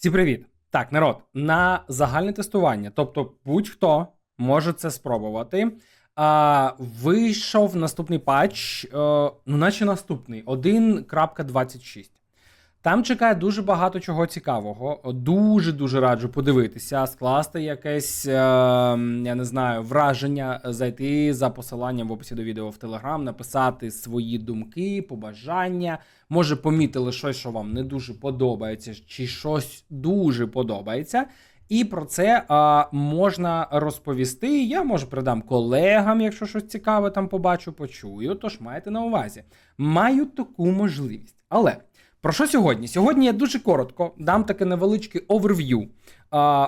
Всі привіт! Так, народ, на загальне тестування, тобто будь-хто може це спробувати. А, вийшов наступний патч, е, ну, наче наступний 1.26. Там чекає дуже багато чого цікавого. Дуже дуже раджу подивитися, скласти якесь, е, я не знаю, враження, зайти за посиланням в описі до відео в Телеграм, написати свої думки, побажання. Може, помітили щось, що вам не дуже подобається, чи щось дуже подобається. І про це а, можна розповісти. Я може передам колегам, якщо щось цікаве там побачу, почую. Тож маєте на увазі. Маю таку можливість. Але про що сьогодні? Сьогодні я дуже коротко дам таке невеличке оверв'ю,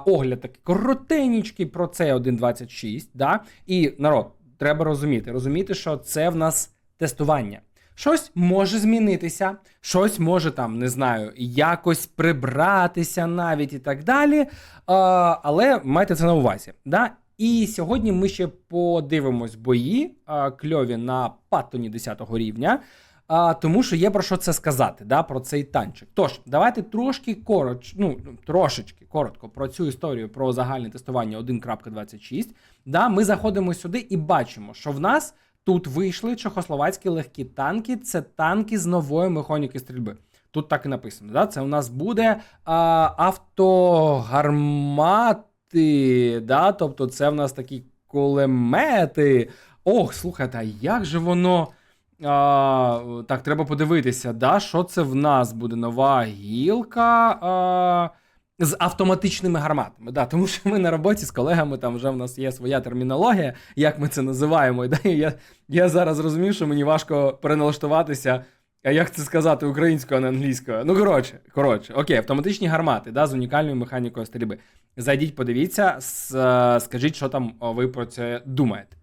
огляд такий коротенький про це 1.26. Да? І народ, треба розуміти, розуміти, що це в нас тестування. Щось може змінитися, щось може там, не знаю, якось прибратися навіть і так далі. А, але майте це на увазі. Да? І сьогодні ми ще подивимось бої а, кльові на паттоні 10 рівня. А, тому що є про що це сказати, да, про цей танчик. Тож, давайте трошки короч, ну, трошечки коротко про цю історію про загальне тестування 1.26. Да, Ми заходимо сюди і бачимо, що в нас тут вийшли чехословацькі легкі танки. Це танки з нової механіки стрільби. Тут так і написано. Да? Це у нас буде а, автогармати, да? тобто це в нас такі кулемети. Ох, слухайте, а як же воно. А, Так, треба подивитися, да, що це в нас буде нова гілка а, з автоматичними гарматами. Да, Тому що ми на роботі з колегами, там вже в нас є своя термінологія, як ми це називаємо. Да, я я зараз розумію, що мені важко переналаштуватися. А як це сказати українською, а не англійською? Ну, коротше, коротше, окей, автоматичні гармати да, з унікальною механікою стрільби. Зайдіть, подивіться, скажіть, що там ви про це думаєте.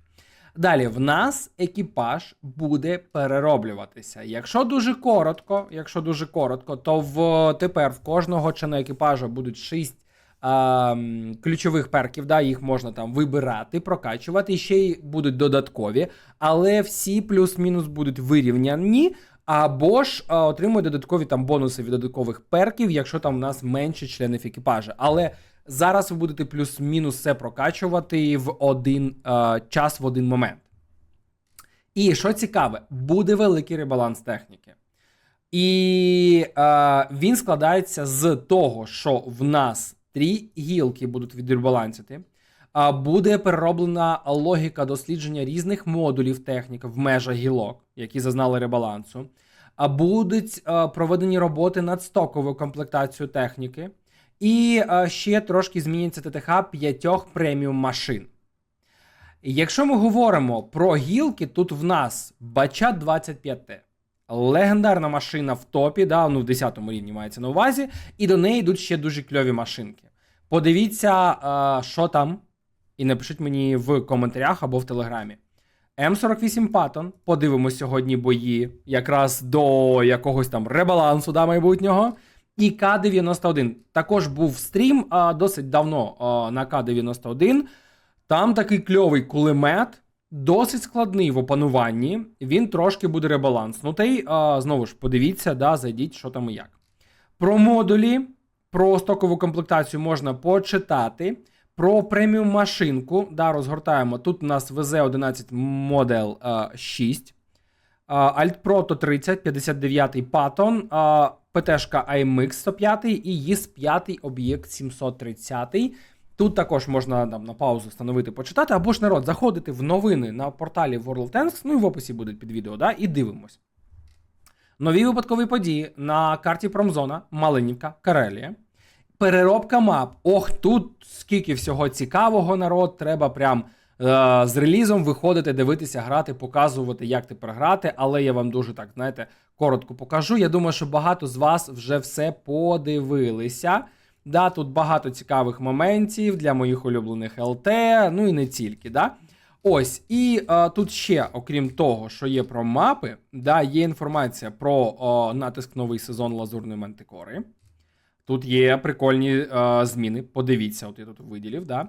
Далі, в нас екіпаж буде перероблюватися. Якщо дуже коротко, якщо дуже коротко, то в тепер в кожного члена екіпажу будуть 6 а, ключових перків. Да, Їх можна там вибирати, прокачувати. Ще й будуть додаткові, але всі плюс-мінус будуть вирівняні. Або ж а, отримують додаткові там бонуси від додаткових перків, якщо там в нас менше членів екіпажу. Але Зараз ви будете плюс-мінус все прокачувати в один е, час в один момент. І що цікаве, буде великий ребаланс техніки. І е, він складається з того, що в нас три гілки будуть відребалансити. Буде перероблена логіка дослідження різних модулів техніки в межах гілок, які зазнали ребалансу. А будуть е, проведені роботи над стоковою комплектацією техніки. І е, ще трошки зміниться ТТХ п'ятьох преміум машин. Якщо ми говоримо про гілки, тут в нас Бачат 25Т. Легендарна машина в топі, да, ну в 10 му рівні мається на увазі, і до неї йдуть ще дуже кльові машинки. Подивіться, е, що там, і напишіть мені в коментарях або в телеграмі. М48 Паттон, подивимось сьогодні бої, якраз до якогось там ребалансу да, майбутнього. І К-91. Також був стрім а, досить давно а, на К-91. Там такий кльовий кулемет, досить складний в опануванні. Він трошки буде ребаланснутий. А, знову ж, подивіться, да, зайдіть, що там і як. Про модулі, про стокову комплектацію можна почитати. Про преміум машинку. да, Розгортаємо. Тут у нас VZ11 Model 6. Alt Proto 30, 59 Patton. ПТшка AMX 105 і ЄС 5 об'єкт 730. Тут також можна там на паузу встановити, почитати, або ж народ, заходити в новини на порталі World Tanks, ну і в описі будуть під відео, да, і дивимось. Нові випадкові події на карті Промзона, Малинівка, Карелія. Переробка мап. Ох, тут скільки всього цікавого народ, треба прям. Е, з релізом виходити, дивитися, грати, показувати, як тепер грати. Але я вам дуже так, знаєте, коротко покажу. Я думаю, що багато з вас вже все подивилися. Да, Тут багато цікавих моментів для моїх улюблених ЛТ, ну і не тільки. да. Ось, і а, тут ще, окрім того, що є про мапи, да, є інформація про о, натиск новий сезон Лазурної Мантикори. Тут є прикольні а, зміни. Подивіться, от я тут виділів. да.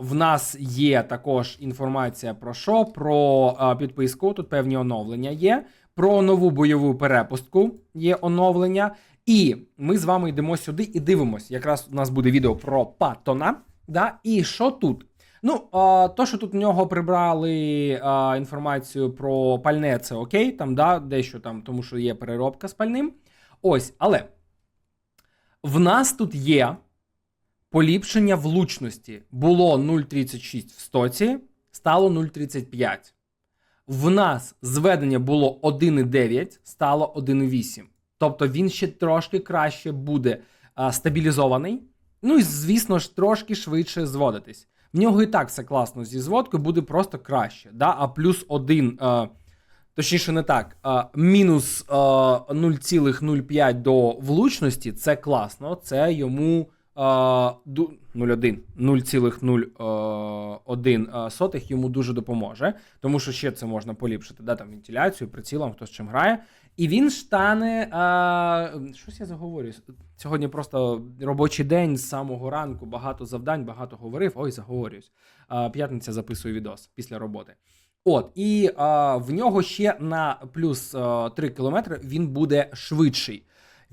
В нас є також інформація про що? Про підписку. Тут певні оновлення є. Про нову бойову перепустку є оновлення. І ми з вами йдемо сюди і дивимось. Якраз у нас буде відео про Паттона. Да? І що тут? Ну, то, що тут в нього прибрали інформацію про пальне, це окей, там, да, дещо там, тому що є переробка з пальним. Ось, але в нас тут є поліпшення влучності. Було 0,36 в стоці, стало 0,35. В нас зведення було 1,9, стало 1,8. Тобто він ще трошки краще буде а, стабілізований. Ну і, звісно ж, трошки швидше зводитись. В нього і так все класно зі зводкою, буде просто краще. Да? А плюс 1, а, точніше, не так, а, мінус а, 0,05 до влучності це класно. Це йому а, ду- 0,1 0,01 йому дуже допоможе, тому що ще це можна поліпшити, да, там вентиляцію, прицілом, хто з чим грає. І він стане. А, щось я заговорюю. Сьогодні просто робочий день з самого ранку, багато завдань, багато говорив. Ой, заговорююсь. А, п'ятниця записую відос після роботи. От, і а, в нього ще на плюс а, 3 кілометри він буде швидший.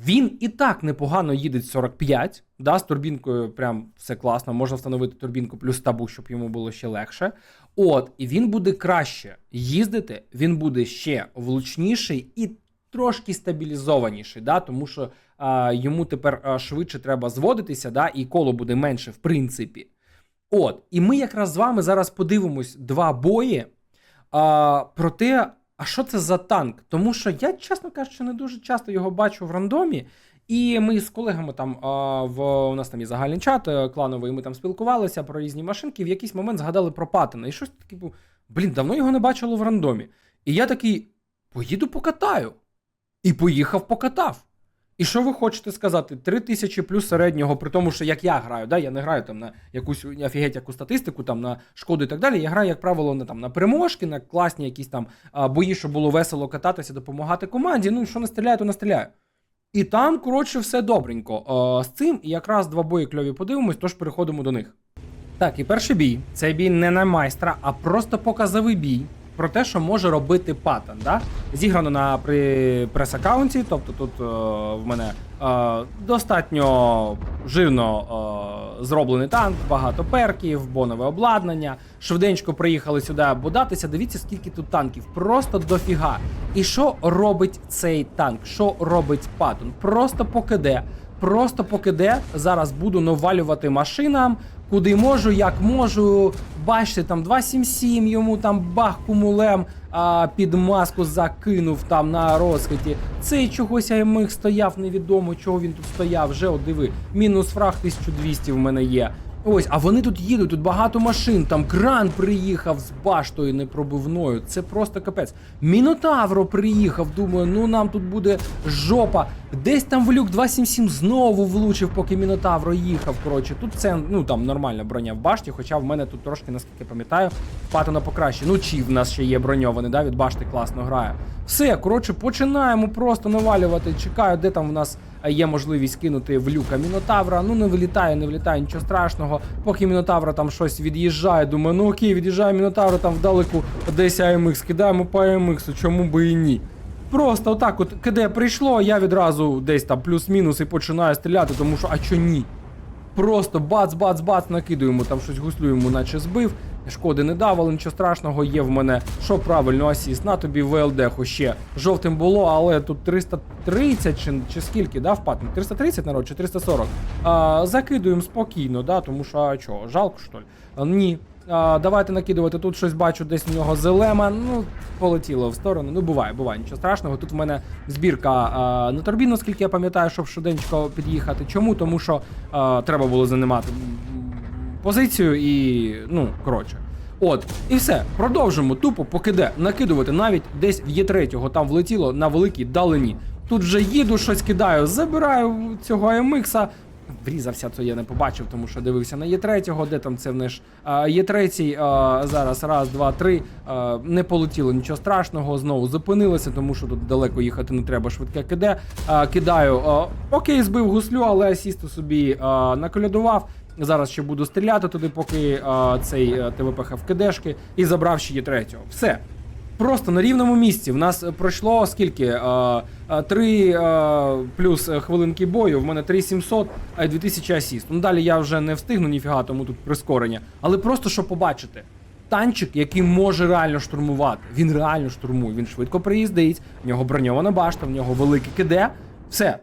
Він і так непогано їде 45, да, з турбінкою прям все класно. Можна встановити турбінку плюс табу, щоб йому було ще легше. От, і він буде краще їздити, він буде ще влучніший і трошки стабілізованіший, да, тому що а, йому тепер а, швидше треба зводитися, да, і коло буде менше, в принципі. От, і ми якраз з вами зараз подивимось два бої а, про а що це за танк? Тому що я, чесно кажучи, не дуже часто його бачу в рандомі. І ми з колегами там а, в у нас там є загальний чат е, клановий, ми там спілкувалися про різні машинки. В якийсь момент згадали про патина І щось таке, було, блін, давно його не бачило в рандомі. І я такий: поїду покатаю. І поїхав, покатав. І що ви хочете сказати? Три тисячі плюс середнього, при тому, що як я граю, да? я не граю там на якусь офігеть яку статистику, там на шкоду і так далі. Я граю, як правило, на там на переможки, на класні якісь там бої, щоб було весело кататися, допомагати команді. Ну, що не стріляю, то не стріляю. І там, коротше, все добренько. З цим якраз два бої кльові подивимось, тож переходимо до них. Так, і перший бій. Цей бій не на майстра, а просто показовий бій про те, що може робити Паттон. Да? Зіграно на при прес-аккаунті, тобто тут е, в мене е, достатньо жирно е, зроблений танк, багато перків, бонове обладнання. Швиденько приїхали сюди бодатися. Дивіться, скільки тут танків. Просто дофіга. І що робить цей танк? Що робить Паттон? Просто покиде. Просто покиде. Зараз буду навалювати машинам, куди можу, як можу. Бачите, там 277 йому там бах кумулем а, під маску закинув там на розхиті. Цей чогось аймих стояв, невідомо, чого він тут стояв. Вже от диви, мінус фраг 1200 в мене є. Ось, а вони тут їдуть, тут багато машин. Там кран приїхав з баштою непробивною. Це просто капець. Мінотавро приїхав. Думаю, ну нам тут буде жопа. Десь там в люк 277 знову влучив, поки Мінотавро їхав. Коротше, тут це ну там нормальна броня в башті, хоча в мене тут трошки, наскільки пам'ятаю, патона покраще. Ну чи в нас ще є броньований, да, від башти класно грає. Все, коротше, починаємо просто навалювати. Чекаю, де там в нас є можливість кинути в люка Мінотавра. Ну не вилітає, не вилітає, нічого страшного. Поки Мінотавра там щось від'їжджає, думаю, ну окей, від'їжджає Мінотавра там вдалеку десь АМХ, кидаємо по АМХ, чому би і ні. Просто отак, от КД прийшло, я відразу десь там плюс-мінус і починаю стріляти, тому що а чо ні? Просто бац-бац-бац накидуємо, там щось гуслюємо, наче збив. Шкоди не дав, але нічого страшного є в мене. Що правильно, асіст. На тобі ВЛД ще. Жовтим було, але тут 330 чи, чи скільки, да, впад? 330 народ чи 340. А, закидуємо спокійно, да, тому що а чого, жалко, що ли? А, ні. А, давайте накидувати. Тут щось бачу, десь в нього зелема. Ну, полетіло в сторону. Ну, буває, буває, нічого страшного. Тут в мене збірка а, на турбіну, скільки я пам'ятаю, щоб швиденько під'їхати. Чому? Тому що а, треба було займати позицію і. ну, коротше. От, і все, продовжимо тупо покиде накидувати навіть десь в Є3 там влетіло на великій далині. Тут вже їду, щось кидаю, забираю цього АМХа. Врізався, то я не побачив, тому що дивився на Є3, де там це в є 3 зараз, раз, два, три. а, Не полетіло нічого страшного, знову зупинилося, тому що тут далеко їхати не треба, швидке киде. А, Кидаю, а, окей, збив гуслю, але асісту собі а, наколядував. Зараз ще буду стріляти туди, поки а, цей а, ТВПХ в кидешки, і забрав ще є третього. Все. Просто на рівному місці. В нас е, пройшло скільки? Е, е, Три е, плюс е, хвилинки бою. В мене 3700, а й 2000 асіст. Ну далі я вже не встигну ніфіга, тому тут прискорення. Але просто щоб побачити. Танчик, який може реально штурмувати. Він реально штурмує. Він швидко приїздить, в нього броньована башта, в нього великий КД. Все.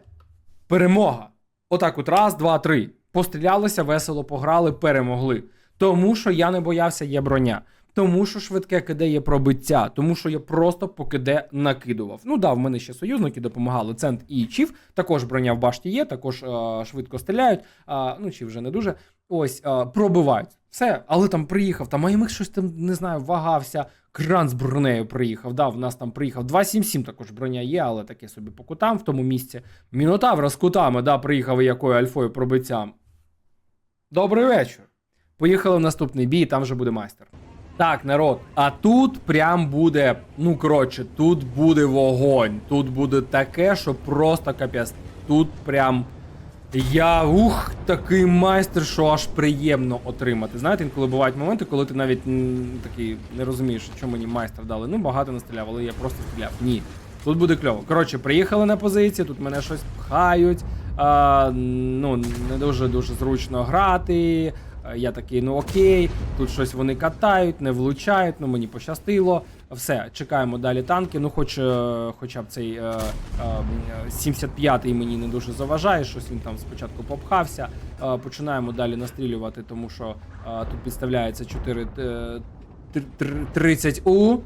Перемога. Отак от раз, два, три. Пострілялися, весело пограли, перемогли. Тому що я не боявся, є броня. Тому що швидке КД є пробиття, тому що я просто по КД накидував. Ну да, в мене ще союзники допомагали. Цент і Чіф. Також броня в башті є, також е, швидко стріляють. А, ну чи вже не дуже. Ось е, пробивають. Все, але там приїхав. Там АМХ щось там не знаю, вагався. Кран з бронею приїхав. Да, в нас там приїхав 277 також броня є, але таке собі по кутам в тому місці. Мінотавра з кутами, да, приїхав якою альфою пробиттям. Добрий вечір. Поїхали в наступний бій, там вже буде майстер. Так, народ, а тут прям буде, ну коротше, тут буде вогонь. Тут буде таке, що просто капець. Тут прям. Я ух, такий майстер, що аж приємно отримати. Знаєте, інколи бувають моменти, коли ти навіть такий не розумієш, що мені майстер дали. Ну, багато не стріляв, але я просто стріляв. Ні. Тут буде кльово. Коротше, приїхали на позиції, тут мене щось пхають. Ну, не дуже дуже зручно грати. Я такий, ну окей, тут щось вони катають, не влучають, ну мені пощастило. Все, чекаємо далі танки. Ну, хоч е, хоча б цей е, е, 75-й мені не дуже заважає, щось він там спочатку попхався. Е, починаємо далі настрілювати, тому що е, тут підставляється 4 е, 30У.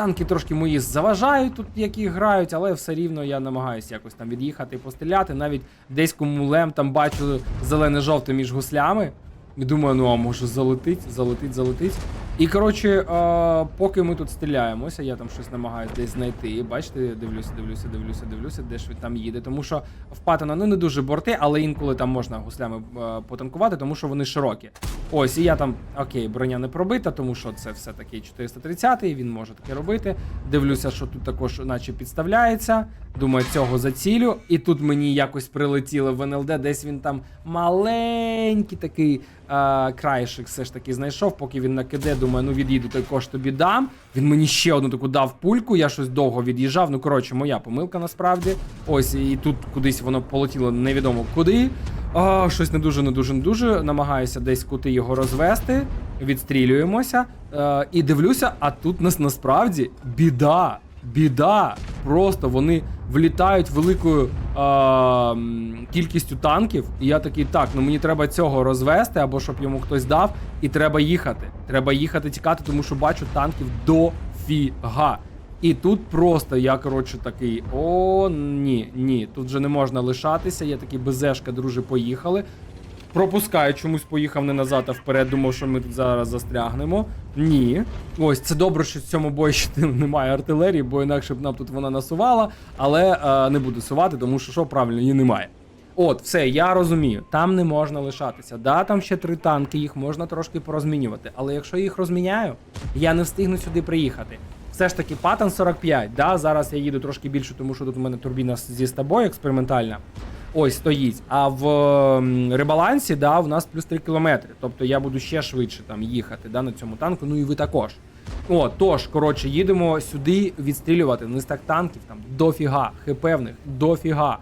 Танки трошки мої заважають тут, які грають, але все рівно я намагаюся якось там від'їхати і постріляти. Навіть десь кумулем там бачу зелене-жовте між гуслями. І думаю, ну а може залетить, залетить, залетить. І коротше, е, поки ми тут стріляємося, я там щось намагаюся десь знайти. Бачите, дивлюся, дивлюся, дивлюся, дивлюся, де ж він там їде. Тому що в Паттона ну не дуже борти, але інколи там можна гуслями е, потанкувати, тому що вони широкі. Ось, і я там, окей, броня не пробита, тому що це все таки 430-й, він може таке робити. Дивлюся, що тут також, наче підставляється. Думаю, цього зацілю. І тут мені якось прилетіло в НЛД, десь він там маленький такий е, краєшик все ж таки знайшов, поки він накиде, думаю, ну від'їду, також тобі дам. Він мені ще одну таку дав пульку, я щось довго від'їжджав. Ну, коротше, моя помилка насправді. Ось, і тут кудись воно полетіло невідомо куди. А, щось не дуже, не дуже, не дуже. Намагаюся десь кути його розвести, відстрілюємося. Е, і дивлюся, а тут нас насправді біда. Біда. Просто вони влітають великою е, кількістю танків. І я такий, так, ну мені треба цього розвести, або щоб йому хтось дав, і треба їхати. Треба їхати тікати, тому що бачу танків дофіга. І тут просто я, коротше, такий: о, ні, ні, тут же не можна лишатися. Я такий безешка, друже, поїхали. Пропускаю, чомусь поїхав не назад, а вперед. Думав, що ми тут зараз застрягнемо. Ні. Ось це добре, що в цьому бої ще немає артилерії, бо інакше б нам тут вона насувала, але е, не буду сувати, тому що що правильно, її немає. От, все, я розумію, там не можна лишатися. Да, там ще три танки, їх можна трошки порозмінювати. Але якщо їх розміняю, я не встигну сюди приїхати. Все ж таки, патан 45. Да, зараз я їду трошки більше, тому що тут у мене турбіна зі стабою експериментальна. Ось стоїть. А в ребалансі, да, у нас плюс 3 кілометри. Тобто я буду ще швидше там їхати да, на цьому танку. Ну і ви також. О, тож, коротше, їдемо сюди відстрілювати. Ну, так танків там дофіга, хп в них дофіга.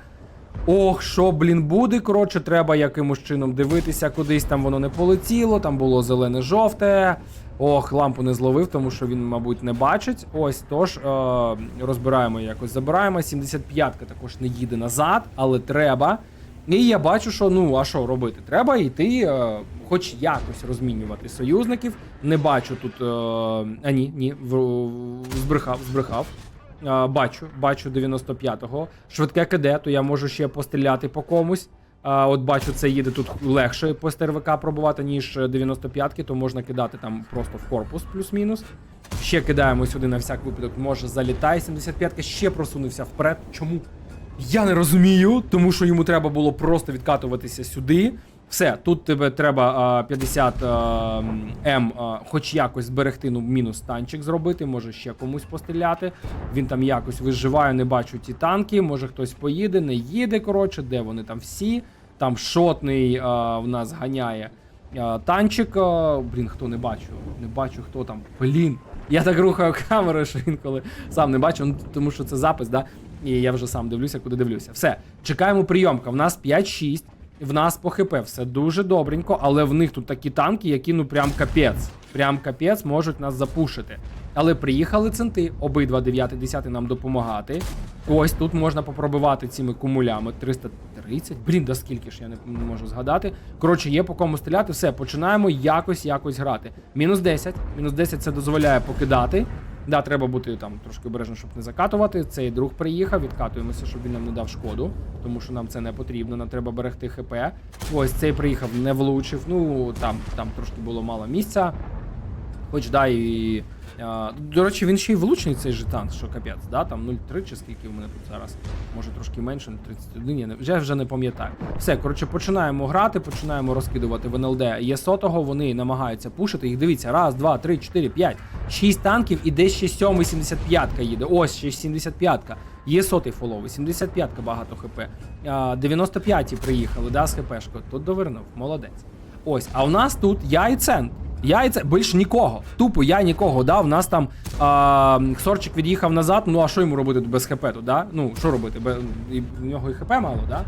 Ох, що, блін, буде. Коротше, треба якимось чином дивитися, кудись там воно не полетіло, там було зелене-жовте. Ох, лампу не зловив, тому що він, мабуть, не бачить. Ось, тож е, розбираємо якось, забираємо. 75-ка також не їде назад, але треба. І я бачу, що ну а що робити? Треба йти, е, хоч якось розмінювати союзників. Не бачу тут. Е, а ні, ні, в, збрехав, збрехав. Е, бачу, бачу 95-го. Швидке КД, то я можу ще постріляти по комусь. От бачу, це їде тут легше по СТРВК пробувати, ніж 95-ки, то можна кидати там просто в корпус плюс-мінус. Ще кидаємо сюди на всяк випадок, може залітає 75-ка, ще просунувся вперед. Чому? Я не розумію, тому що йому треба було просто відкатуватися сюди. Все, тут тебе треба 50 М, хоч якось зберегти, ну, мінус танчик зробити, може ще комусь постріляти. Він там якось виживає, не бачу ті танки. Може хтось поїде, не їде. Коротше, де вони там всі. Там шотний в нас ганяє танчик. Блін, хто не бачу? Не бачу, хто там. Блін. Я так рухаю камерою, що інколи сам не бачу, ну, тому що це запис, да? І я вже сам дивлюся, куди дивлюся. Все, чекаємо прийомка. В нас 5-6. В нас по ХП все дуже добренько, але в них тут такі танки, які ну прям капець. Прям капець можуть нас запушити. Але приїхали центи, обидва 9 10 нам допомагати. Ось тут можна попробивати цими кумулями. 330. Блін, да скільки ж я не, не можу згадати. Коротше, є по кому стріляти. Все, починаємо якось якось грати. Мінус 10. Мінус 10 це дозволяє покидати. Да, треба бути там трошки обережно, щоб не закатувати. Цей друг приїхав, відкатуємося, щоб він нам не дав шкоду, тому що нам це не потрібно, нам треба берегти ХП. Ось цей приїхав, не влучив. Ну там, там трошки було мало місця. Хоч да, і. До речі, він ще й влучний цей жетан, що капець, да? Там 0,3 чи скільки в мене тут зараз. Може трошки менше, 31, я не, вже, вже не пам'ятаю. Все, коротше, починаємо грати, починаємо розкидувати в НЛД. Є сотого, вони намагаються пушити. Їх дивіться, раз, два, три, чотири, п'ять. Шість танків і десь ще сьомий 75-ка їде. Ось ще 75-ка. Є сотий фоловий, 75-ка багато хп. А, 95-ті приїхали, да, з хпшкою. Тут довернув, молодець. Ось, а у нас тут я і цент. Я і це більш нікого. Тупо я нікого дав. У нас там а, Ксорчик від'їхав назад. Ну а що йому робити без ХП тут, да? Ну, що робити? Бе, і, в нього і ХП мало, да?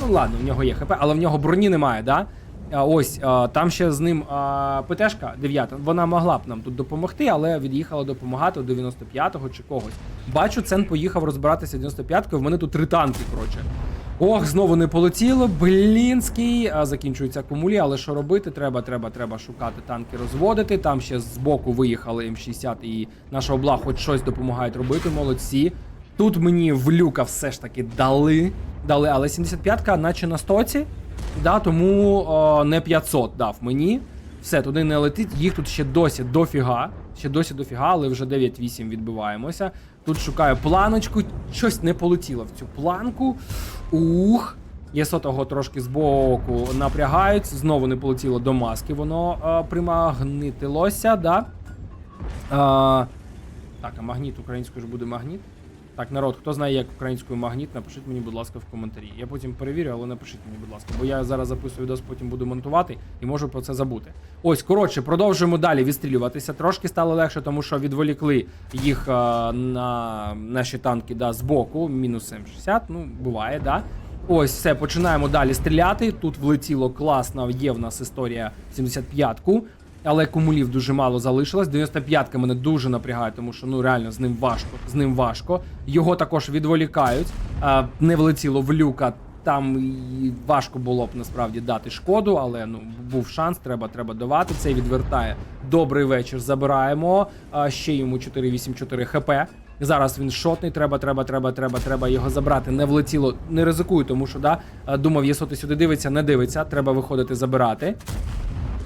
Ну ладно, в нього є ХП, але в нього броні немає, да? А, ось, а, там ще з ним а, ПТшка 9, вона могла б нам тут допомогти, але від'їхала допомагати у 95-го чи когось. Бачу, Цен поїхав розбиратися 95-кою, в мене тут три танки, коротше. Ох, знову не полетіло. Блінський. А, закінчуються кумулі, але що робити? Треба, треба, треба шукати танки, розводити. Там ще з боку виїхали М60 і наша обла хоч щось допомагають робити. Молодці. Тут мені в люка все ж таки дали. Дали, але 75-ка, наче на стоці. Да, тому о, не 500 дав мені. Все, туди не летить. Їх тут ще досі дофіга. Ще досі дофіга, але вже 9-8 відбиваємося. Тут шукаю планочку. Щось не полетіло в цю планку. Ух. Є сотого трошки збоку напрягають. Знову не полетіло до маски. Воно е, примагнитилося, да? А, так, а магніт українською ж буде магніт. Так, народ, хто знає, як українською магніт, напишіть мені, будь ласка, в коментарі. Я потім перевірю, але напишіть мені, будь ласка, бо я зараз записую відос, потім буду монтувати і можу про це забути. Ось, коротше, продовжуємо далі відстрілюватися. Трошки стало легше, тому що відволікли їх е, на наші танки да, з боку. Мінус М60, ну, буває, да. Ось, все, починаємо далі стріляти. Тут влетіло класно, є в нас історія 75-ку. Але кумулів дуже мало залишилось. 95-ка мене дуже напрягає, тому що ну реально з ним важко. З ним важко. Його також відволікають. А, не влетіло в люка. Там і важко було б насправді дати шкоду, але ну був шанс, треба треба давати. Цей відвертає. Добрий вечір. Забираємо. А, ще йому 484 хп. Зараз він шотний. Треба, треба, треба, треба, треба його забрати. Не влетіло, не ризикую, тому що да думав, єсоти сюди дивиться, не дивиться. Треба виходити забирати.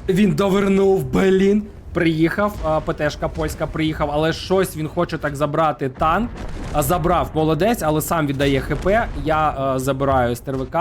Він довернув, блін. Приїхав, ПТшка польська приїхав, але щось він хоче так забрати танк. Забрав молодець, але сам віддає ХП. Я е, забираю СТРВК.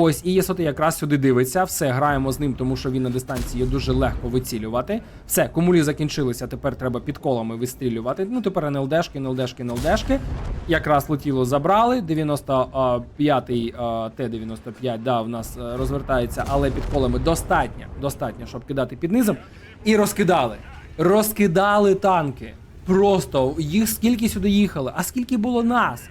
Ось, і Єсоти якраз сюди дивиться. Все, граємо з ним, тому що він на дистанції дуже легко вицілювати. Все, кумулі закінчилися. Тепер треба під колами вистрілювати. Ну, тепер НЛДшки, НЛДшки, НЛДшки. Якраз летіло, забрали. 95-й а, Т-95, да, в нас е, розвертається, але під колами достатньо, достатньо, щоб кидати під низом. І розкидали. Розкидали танки. Просто їх скільки сюди їхали, а скільки було нас?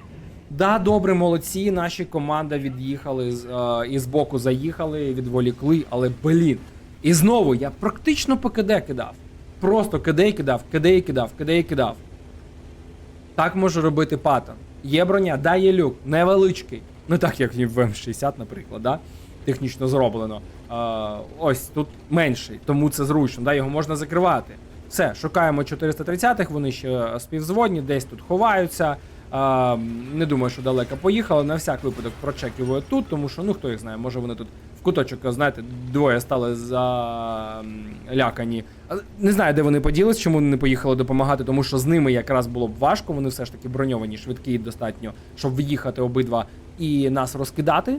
Да, добре, молодці. Наші команда від'їхали з е, і збоку заїхали, відволікли, але блін. І знову я практично по КД кидав. Просто КД кидав, КД кидав, КД кидав. Так може робити патон. Є броня, да, є люк, невеличкий. Не так, як в М60, наприклад, да? технічно зроблено. А, ось тут менший, тому це зручно, да? його можна закривати. Все, шукаємо 430-х, вони ще співзводні, десь тут ховаються. А, не думаю, що далеко поїхали. На всяк випадок прочекиваю тут, тому що ну хто їх знає, може вони тут в куточок, знаєте, двоє стали залякані. Не знаю, де вони поділись, чому вони не поїхали допомагати, тому що з ними якраз було б важко. Вони все ж таки броньовані, швидкі достатньо, щоб в'їхати обидва і нас розкидати.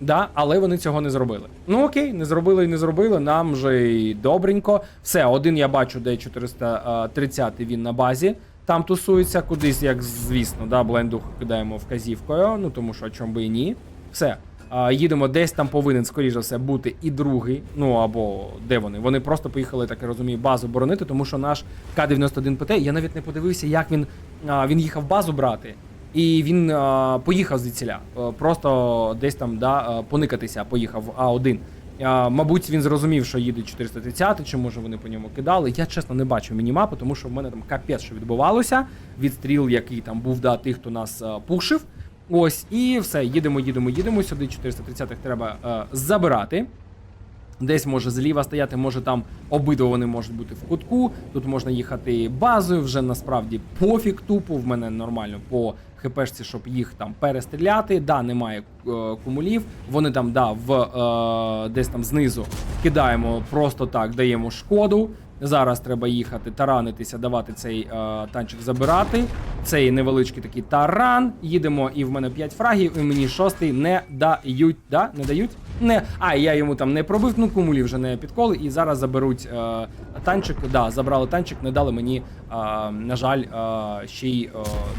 Да, але вони цього не зробили. Ну окей, не зробили і не зробили. Нам же й добренько. Все, один я бачу, де 430 він на базі. Там тусується кудись, як звісно, да, блендух кидаємо вказівкою. Ну тому що чому би і ні. Все. А, їдемо десь там повинен, скоріш за все, бути і другий. Ну або де вони? Вони просто поїхали, так я розумію, базу боронити, тому що наш К-91 ПТ, я навіть не подивився, як він, а, він їхав базу брати. І він а, поїхав звідсіля. Е, Просто десь там да, е, поникатися поїхав в А1. А, мабуть, він зрозумів, що їде 430, чи може вони по ньому кидали. Я чесно не бачу мінімапи, тому що в мене там капець, що відбувалося. Відстріл, який там був, да, тих, хто нас а, пушив. Ось, і все, їдемо, їдемо, їдемо. Сюди 430-х треба е, забирати. Десь може зліва стояти, може там обидва вони можуть бути в кутку. Тут можна їхати базою, вже насправді пофіг тупо. В мене нормально по хпшці, щоб їх там перестріляти. Да, немає е, кумулів. Вони там, да, в е, десь там знизу кидаємо просто так, даємо шкоду. Зараз треба їхати, таранитися, давати цей е, танчик забирати. Цей невеличкий такий таран. Їдемо, і в мене 5 фрагів, і мені шостий не дають. Да? Не дають? Не. А, я йому там не пробив, ну кумулі вже не підколи. І зараз заберуть е, танчик. Да, забрали танчик, не дали мені, е, на жаль, е, ще й е,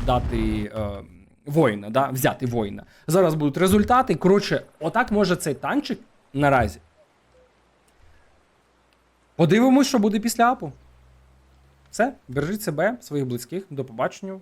дати. Е, Воїна, да, взяти воїна. Зараз будуть результати. Коротше, отак може цей танчик наразі. Подивимось, що буде після апу. Все, бережіть себе, своїх близьких. До побачення.